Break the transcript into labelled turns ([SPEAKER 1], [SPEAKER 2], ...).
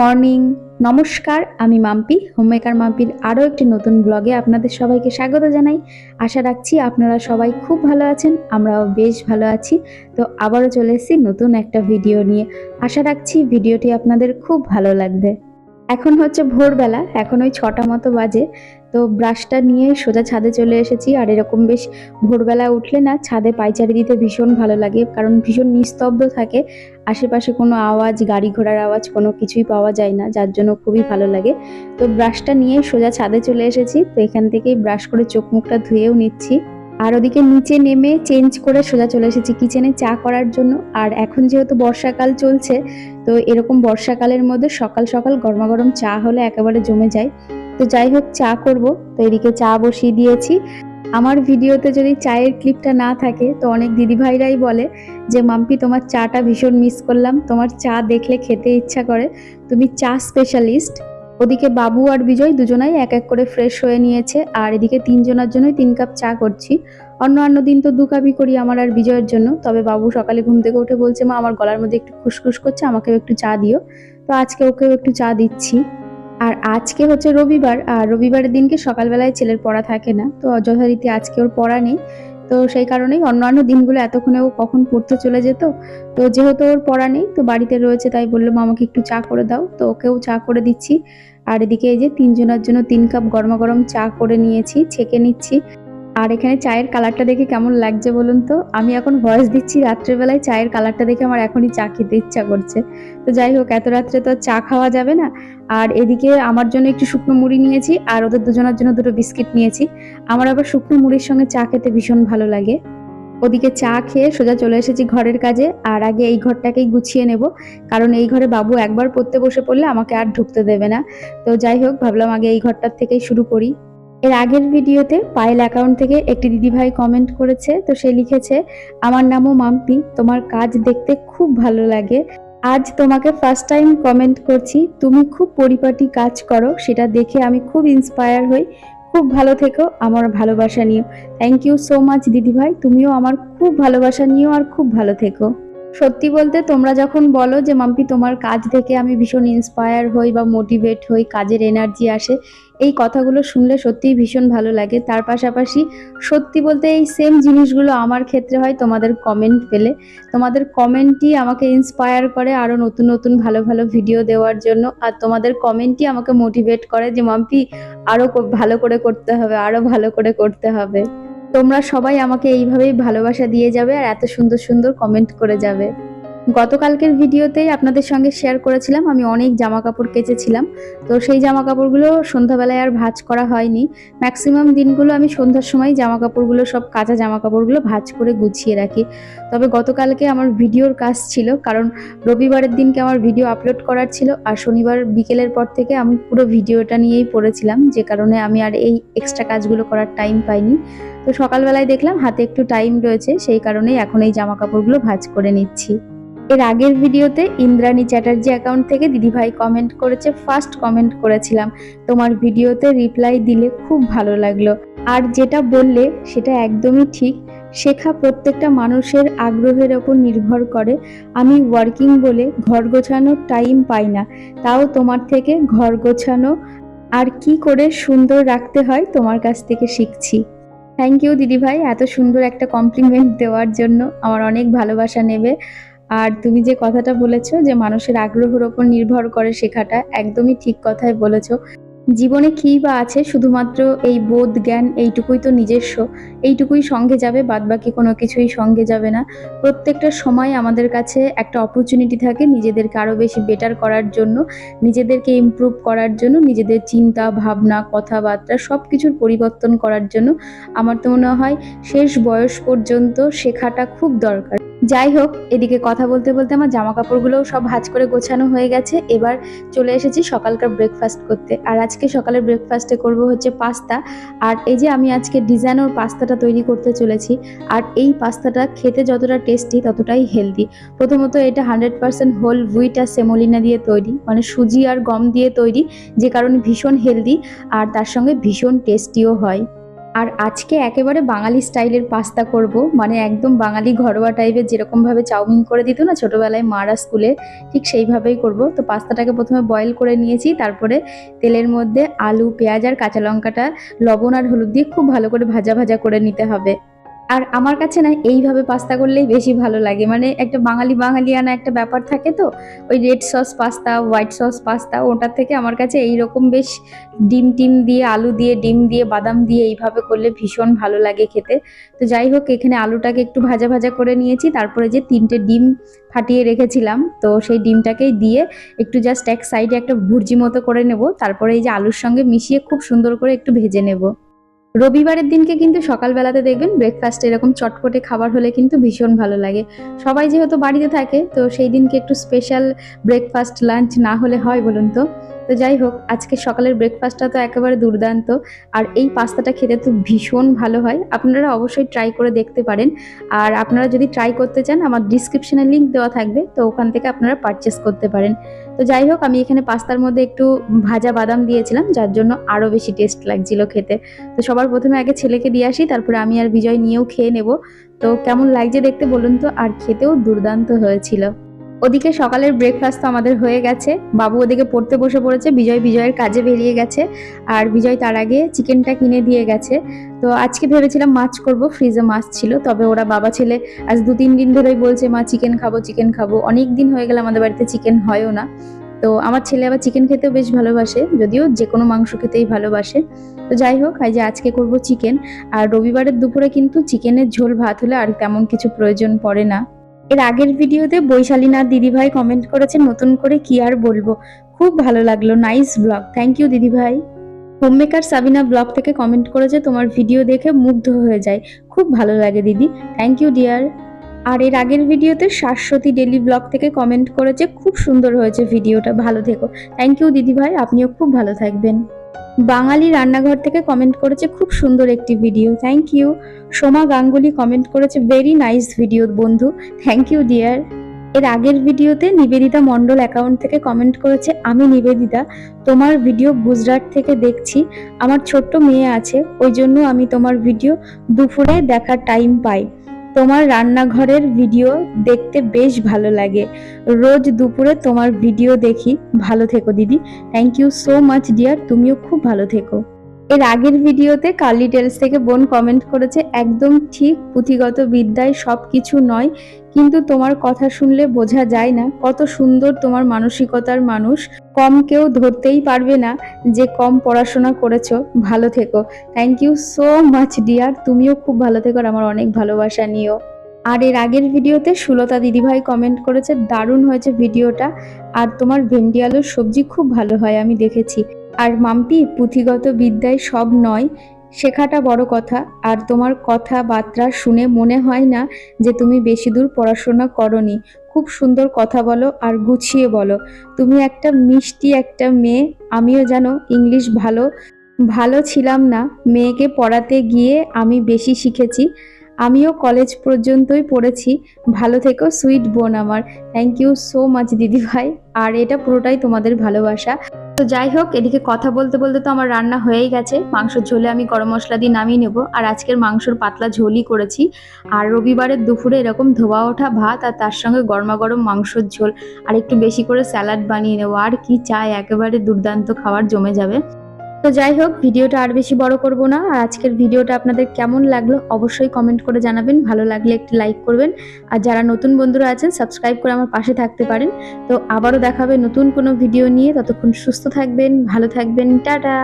[SPEAKER 1] Morning. নমস্কার, আমি Mampi. Homemaker মাম্পির আরও একটি নতুন ব্লগে আপনাদের সবাইকে স্বাগত জানাই। আশা রাখছি আপনারা সবাই খুব ভালো আছেন, আমরাও বেশ ভালো আছি। তো আবারও চলে এসেছি নতুন একটা ভিডিও নিয়ে। আশা রাখছি ভিডিওটি আপনাদের খুব ভালো লাগবে। এখন হচ্ছে ভোরবেলা, এখন ওই ছটা মতো বাজে। তো ব্রাশটা নিয়ে সোজা ছাদে চলে এসেছি। আর এরকম বেশ ভোরবেলা উঠলে না ছাদে পাইচারি দিতে ভীষণ ভালো লাগে, কারণ ভীষণ নিস্তব্ধ থাকে। আশেপাশে কোনো আওয়াজ, গাড়ি ঘোড়ার আওয়াজ কোনো কিছুই পাওয়া যায় না, যার জন্য খুবই ভালো লাগে। তো ব্রাশটা নিয়ে সোজা ছাদে চলে এসেছি, তো এখান থেকেই ব্রাশ করে চোখ মুখটা ধুয়েও নিচ্ছি। আর ওদিকে নিচে নেমে চেঞ্জ করে সোজা চলে এসেছি কিচেনে চা করার জন্য। আর এখন যেহেতু বর্ষাকাল চলছে, তো এরকম বর্ষাকালের মধ্যে সকাল সকাল গরমা গরম চা হলে একেবারে জমে যায়। তো যাই হোক, চা করব। তো এদিকে চা বসিয়ে দিয়েছি। আমার ভিডিওতে যদি চায়ের ক্লিপটা না থাকে, তো অনেক দিদিভাইরাই বলে যে, মাম্পি, তোমার চাটা ভীষণ মিস করলাম। তোমার চা দেখলে খেতে ইচ্ছা করে। তুমি চা স্পেশালিস্ট ওদিকে বাবু আর বিজয় দুজনাই এক এক করে ফ্রেশ হয়ে নিয়েছে। আর এদিকে তিনজনের জন্যই তিন কাপ চা করছি। অন্য অন্য দিন তো দু কাপই করি আমার আর বিজয়ের জন্য। তবে বাবু সকালে ঘুম থেকে উঠে বলছে, মা, আমার গলার মধ্যে একটু খুসখুস করছে, আমাকেও একটু চা দিও। তো আজকে ওকেও একটু চা দিচ্ছি। আর আজকে হচ্ছে রবিবার, আর রবিবারের দিনকে সকালবেলায় ছেলের পড়া থাকে না, তো যথারীতি আজকে ওর পড়া নেই। তো সেই কারণেই অন্যান্য দিনগুলো এতক্ষণে ও কখন পড়তে চলে যেত, তো যেহেতু ওর পড়া নেই, তো বাড়িতে রয়েছে, তাই বলল, মা, আমাকে একটু চা করে দাও। তো ওকেও চা করে দিচ্ছি। আর এদিকে এই যে তিনজনের জন্য তিন কাপ গরমা গরম চা করে নিয়েছি, ছেঁকে নিচ্ছি। আর এখানে চায়ের কালারটা দেখে কেমন লাগছে বলুন তো? আমি এখন ভয়েস দিচ্ছি রাত্রেবেলায় চায়ের কালারটা দেখে আমার এখনই চা খেতে ইচ্ছা করছে। তো যাই হোক, এত রাত্রে তো চা খাওয়া যাবে না। আর এদিকে আমার জন্য একটু শুকনো মুড়ি নিয়েছি আর ওদের দুজনের জন্য দুটো বিস্কিট নিয়েছি। আমার আবার শুকনো মুড়ির সঙ্গে চা খেতে ভীষণ ভালো লাগে। ওদিকে চা খেয়ে সোজা চলে এসেছি ঘরের কাজে। আর আগে এই ঘরটাকেই গুছিয়ে নেব। কারণ এই ঘরে বাবু একবার পড়তে বসে পড়লে আমাকে আর ঢুকতে দেবে না। তো যাই হোক, ভাবলাম আগে এই ঘরটার থেকেই শুরু করি। এর আগের ভিডিওতে পায়েল অ্যাকাউন্ট থেকে একটি দিদিভাই কমেন্ট করেছে, তো সে লিখেছে, আমার নামও মাম্পি, তোমার কাজ দেখতে খুব ভালো লাগে। আজ তোমাকে ফার্স্ট টাইম কমেন্ট করছি, তুমি খুব পরিপাটি কাজ করো, সেটা দেখে আমি খুব ইন্সপায়ার হই। খুব ভালো থেকো আমার ভালোবাসা নিও থ্যাংক ইউ সো মাচ দিদিভাই, তুমিও আমার খুব ভালোবাসা নিও আর খুব ভালো থেকো। সত্যি বলতে তোমরা যখন বলো যে, মাম্পি, তোমার কাজ দেখে আমি ভীষণ ইন্সপায়ার হই বা মোটিভেট হই, কাজের এনার্জি আসে, এই কথাগুলো শুনলে সত্যিই ভীষণ ভালো লাগে। তার পাশাপাশি সত্যি বলতে এই সেম জিনিসগুলো আমার ক্ষেত্রে হয়, তোমাদের কমেন্ট পেলে। তোমাদের কমেন্টই আমাকে ইন্সপায়ার করে আরও নতুন নতুন, ভালো ভালো ভিডিও দেওয়ার জন্য। আর তোমাদের কমেন্টই আমাকে মোটিভেট করে যে, মাম্পি আরও ভালো করে করতে হবে আরও ভালো করে করতে হবে। তোমরা সবাই আমাকে এইভাবেই ভালোবাসা দিয়ে যাবে আর এত সুন্দর সুন্দর কমেন্ট করে যাবে। গতকালকের ভিডিওতেই আপনাদের সঙ্গে শেয়ার করেছিলাম, আমি অনেক জামা কাপড় কেচেছিলাম। তো সেই জামা কাপড়গুলো সন্ধ্যাবেলায় আর ভাঁজ করা হয়নি। ম্যাক্সিমাম দিনগুলো আমি সন্ধ্যার সময় জামা কাপড়গুলো সব কাঁচা জামা কাপড়গুলো ভাজ করে গুছিয়ে রাখি। তবে গতকালকে আমার ভিডিওর কাজ ছিল, কারণ রবিবারের দিনকে আমার ভিডিও আপলোড করার ছিল, আর শনিবার বিকেলের পর থেকে আমি পুরো ভিডিওটা নিয়েই পড়েছিলাম, যে কারণে আমি আর এই এক্সট্রা কাজগুলো করার টাইম পাইনি। তো সকালবেলায় দেখলাম হাতে একটু টাইম রয়েছে, সেই কারণেই এখন এই জামা কাপড়গুলো ভাজ করে নিচ্ছি। এর আগের ভিডিওতে ইন্দ্রাণী চ্যাটার্জি অ্যাকাউন্ট থেকে দিদিভাই কমেন্ট করেছে ফার্স্ট কমেন্ট করেছিলাম। তোমার ভিডিওতে রিপ্লাই দিলে খুব ভালো লাগল। আর যেটা বললে, সেটা একদমই ঠিক। শেখা প্রত্যেকটা মানুষের আগ্রহের ওপর নির্ভর করে। আমি ওয়ার্কিং বলে ঘর গোছানোর টাইম পাই না। তাও তোমার থেকে ঘর গোছানো। আর কি করে সুন্দর রাখতে হয়, তোমার কাছ থেকে শিখছি। থ্যাংক ইউ দিদিভাই, এত সুন্দর একটা কমপ্লিমেন্ট দেওয়ার জন্য। আমার অনেক ভালোবাসা নেবে। আর তুমি যে কথাটা বলেছ যে মানুষের আগ্রহের ওপর নির্ভর করে শেখাটা একদমই ঠিক কথাই বলেছ। জীবনে কী বা আছে শুধুমাত্র এই বোধ, জ্ঞান এইটুকুই তো নিজস্ব। এইটুকুই সঙ্গে যাবে, বাদবাকি কোনো কিছুই সঙ্গে যাবে না। প্রত্যেকটা সময় আমাদের কাছে একটা অপরচুনিটি থাকে নিজেদেরকে আরও বেশি বেটার করার জন্য, নিজেদেরকে ইমপ্রুভ করার জন্য, নিজেদের চিন্তা, ভাবনা, কথাবার্তা সব কিছুর পরিবর্তন করার জন্য। আমার তো মনে হয় শেষ বয়স পর্যন্ত শেখাটা খুব দরকার। যাই হোক এদিকে কথা বলতে বলতে আমার জামা কাপড়গুলোও সব ভাঁজ করে গোছানো হয়ে গেছে। এবার চলে এসেছি সকালকার ব্রেকফাস্ট করতে। আর আজকে সকালের ব্রেকফাস্টে করব হচ্ছে পাস্তা। আর এই যে আমি আজকে ডিজাইনোর পাস্তাটা তৈরি করতে চলেছি, আর এই পাস্তাটা খেতে যতটা টেস্টি ততটাই হেলদি প্রথমত এটা হান্ড্রেড পার্সেন্ট হোল হুইট আর সেমোলিনা দিয়ে তৈরি মানে সুজি আর গম দিয়ে তৈরি, যে কারণে ভীষণ হেলদি আর তার সঙ্গে ভীষণ টেস্টিও হয়। আর আজকে একেবারে বাঙালি স্টাইলের পাস্তা করব মানে একদম বাঙালি ঘরোয়া টাইপের যেরকমভাবে চাউমিন করে দিত না ছোটোবেলায় মারা স্কুলে, ঠিক সেইভাবেই করব। তো পাস্তাটাকে প্রথমে বয়েল করে নিয়েছি, তারপরে তেলের মধ্যে আলু, পেঁয়াজ আর কাঁচা লঙ্কাটা, লবণ আর হলুদ দিয়ে খুব ভালো করে ভাজা ভাজা করে নিতে হবে। আর আমার কাছে না এইভাবে পাস্তা করলেই বেশি ভালো লাগে। মানে একটা বাঙালি বাঙালিয়ানা একটা ব্যাপার থাকে তো, ওই red sauce pasta white sauce pasta ওটার থেকে আমার কাছে এই রকম বেশ ডিম টিম দিয়ে, আলু দিয়ে, ডিম দিয়ে, বাদাম দিয়ে এইভাবে করলে ভীষণ ভালো লাগে খেতে। তো যাই হোক, এখানে আলুটাকে একটু ভাজা ভাজা করে নিয়েছি, তারপরে যে তিনটে ডিম ফাটিয়ে রেখেছিলাম, তো সেই ডিমটাকেই দিয়ে একটু জাস্ট এক সাইডে একটা ভুর্জি মতো করে নেব, তারপরে এই যে আলুর সঙ্গে মিশিয়ে খুব সুন্দর করে একটু ভেজে নেব। রবিবারের দিনকে কিন্তু সকালবেলাতে দেখবেন ব্রেকফাস্ট এরকম চটপটে খাবার হলে কিন্তু ভীষণ ভালো লাগে। সবাই যেহেতু বাড়িতে থাকে, তো সেই দিনকে একটু স্পেশাল ব্রেকফাস্ট লাঞ্চ না হলে হয় বলুন তো। তো যাই হোক, আজকে সকালের ব্রেকফাস্টটা তো একেবারে দুর্দান্ত। আর এই পাস্তাটা খেতে তো ভীষণ ভালো হয়। আপনারা অবশ্যই ট্রাই করে দেখতে পারেন। আর আপনারা যদি ট্রাই করতে চান, আমার ডিসক্রিপশনে লিঙ্ক দেওয়া থাকবে, তো ওখান থেকে আপনারা পারচেস করতে পারেন। তো যাই হোক, আমি এখানে পাস্তার মধ্যে একটু ভাজা বাদাম দিয়েছিলাম, যার জন্য আরও বেশি টেস্ট লাগছিল খেতে। তো সবার প্রথমে আগে ছেলেকে দিয়ে আসি, তারপরে আমি আর বিজয় নিয়েও খেয়ে নেব। তো কেমন লাগছে দেখতে বলুন তো, আর খেতেও দুর্দান্ত হয়েছিল। ওদিকে সকালের ব্রেকফাস্ট তো আমাদের হয়ে গেছে। বাবু ওদিকে পড়তে বসে পড়েছে, বিজয় বিজয়ের কাজে বেরিয়ে গেছে। আর বিজয় তার আগে চিকেনটা কিনে দিয়ে গেছে। তো আজকে ভেবেছিলাম মাছ করব ফ্রিজে মাছ ছিল, তবে ওরা বাবা ছেলে আজ দু, তিন দিন ধরেই বলছে, মা চিকেন খাব চিকেন খাব। অনেক দিন হয়ে গেলে আমাদের বাড়িতে চিকেন হয়ও না। তো আমার ছেলে আবার চিকেন খেতেও বেশ ভালোবাসে, যদিও যে কোনো মাংস খেতেই ভালোবাসে। তো যাই হোক, আজ আজকে করব চিকেন আর রবিবারের দুপুরে কিন্তু চিকেনের ঝোল ভাত হলে আর তেমন কিছু প্রয়োজন পড়ে না। এর আগের ভিডিওতে বৈশালী বৈশালীনাথ দিদিভাই কমেন্ট করেছে নতুন করে কি আর বলব? খুব ভালো লাগল নাইস ব্লগ থ্যাংক ইউ দিদিভাই। হোমমেকার সাবিনা ব্লগ থেকে কমেন্ট করেছে, তোমার ভিডিও দেখে মুগ্ধ হয়ে যায় খুব ভালো লাগে দিদি। থ্যাংক ইউ ডিয়ার আর এর আগের ভিডিওতে শাশ্বতী ডেলি ব্লগ থেকে কমেন্ট করেছে, খুব সুন্দর হয়েছে ভিডিওটা ভালো থেকো। থ্যাংক ইউ দিদিভাই, আপনিও খুব ভালো থাকবেন। বাঙালি রান্নাঘর থেকে কমেন্ট করেছে খুব সুন্দর একটি video thank you Soma Ganguly comment করেছে ভেরি নাইস ভিডিও বন্ধু। থ্যাংক ইউ ডিয়ার এর আগের ভিডিওতে নিবেদিতা মণ্ডল অ্যাকাউন্ট থেকে কমেন্ট করেছে, আমি নিবেদিতা, তোমার ভিডিও গুজরাট থেকে দেখছি। আমার ছোট্ট মেয়ে আছে, ওই জন্য আমি তোমার ভিডিও দুপুরে দেখার টাইম পাই। তোমার রান্নাঘরের ভিডিও দেখতে বেশ ভালো লাগে। রোজ দুপুরে তোমার ভিডিও দেখি। ভালো থেকো, দিদি। Thank you so much dear তুমিও খুব ভালো থেকো। এর আগের ভিডিওতে কার্লি টেলস থেকে বোন কমেন্ট করেছে, একদম ঠিক, পুঁথিগত বিদ্যায় সব কিছু নয়। কিন্তু তোমার কথা শুনলে বোঝা যায় না কত সুন্দর তোমার মানসিকতার মানুষ। কম কেউ ধরতেই পারবে না যে কম পড়াশোনা করেছ, ভালো থেকো। Thank you so much dear তুমিও খুব ভালো থেকো আমার অনেক ভালোবাসা নিও। আর এর আগের ভিডিওতে সুলতা দিদিভাই কমেন্ট করেছে, দারুণ হয়েছে ভিডিওটা। আর তোমার ভেন্ডি আলুর সবজি খুব ভালো হয়, আমি দেখেছি। আর মাম্পি, পুঁথিগত বিদ্যায় সব নয়। শেখাটা বড় কথা, আর তোমার কথাবার্তা শুনে মনে হয় না যে তুমি বেশি দূর পড়াশোনা করনি। খুব সুন্দর কথা বলো আর গুছিয়ে বলো। তুমি একটা মিষ্টি একটা মেয়ে, আমিও জানো ইংলিশ ভালো ভালো ছিলাম না। মেয়েকে পড়াতে গিয়ে আমি বেশি শিখেছি। আমিও কলেজ পর্যন্তই পড়েছি। ভালো থেকো, সুইট বোন আমার। থ্যাংক ইউ সো মাচ দিদিভাই। আর এটা পুরোটাই তোমাদের ভালোবাসা। তো যাই হোক, এদিকে কথা বলতে বলতে তো আমার রান্না হয়েই গেছে। মাংসর ঝোলে আমি গরম মশলা দিয়ে নামিয়ে নেব। আর আজকের মাংসর পাতলা ঝোলই করেছি। আর রবিবারের দুপুরে এরকম ধোয়া ওঠা ভাত আর তার সঙ্গে গরমা গরম মাংসর ঝোল আর একটু বেশি করে স্যালাড বানিয়ে নেব। আর কি চাই? একেবারে দুর্দান্ত খাবার জমে যাবে। তো যাই হোক, ভিডিওটা আর বেশি বড় করব না। আর আজকের ভিডিওটা আপনাদের কেমন লাগল অবশ্যই কমেন্ট করে জানাবেন। ভালো লাগলে একটি লাইক করবেন। আর যারা নতুন বন্ধুরা আছেন সাবস্ক্রাইব করে আমার পাশে থাকতে পারেন। তো আবারও দেখাবে নতুন কোনো ভিডিও নিয়ে। ততক্ষণ সুস্থ থাকবেন, ভালো থাকবেন। টাটা!